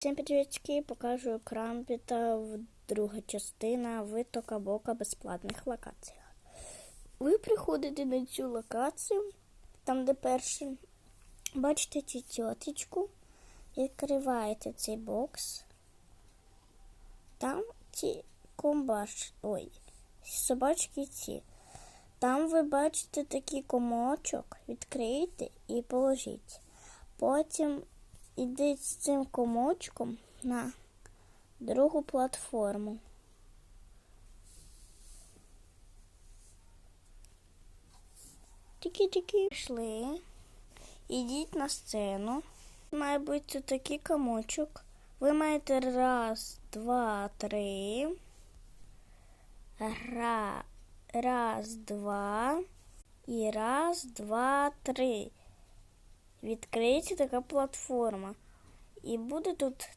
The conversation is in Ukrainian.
Всім привітки, покажу Крампіта, друга частина витока бока безплатних локаціях. Ви приходите на цю локацію, там де перше, бачите цю тьотечку, відкриваєте цей бокс. Там ці комбаш, ой, собачки ці. Там ви бачите такий комочок, відкрийте і положіть. Потім ідіть з цим комочком на другу платформу. Тільки-тільки йшли. Ідіть на сцену. Має бути такий комочок. Ви маєте раз, два, три. Ра, раз, два. І раз, два, три. Відкриється така платформа. І буде тут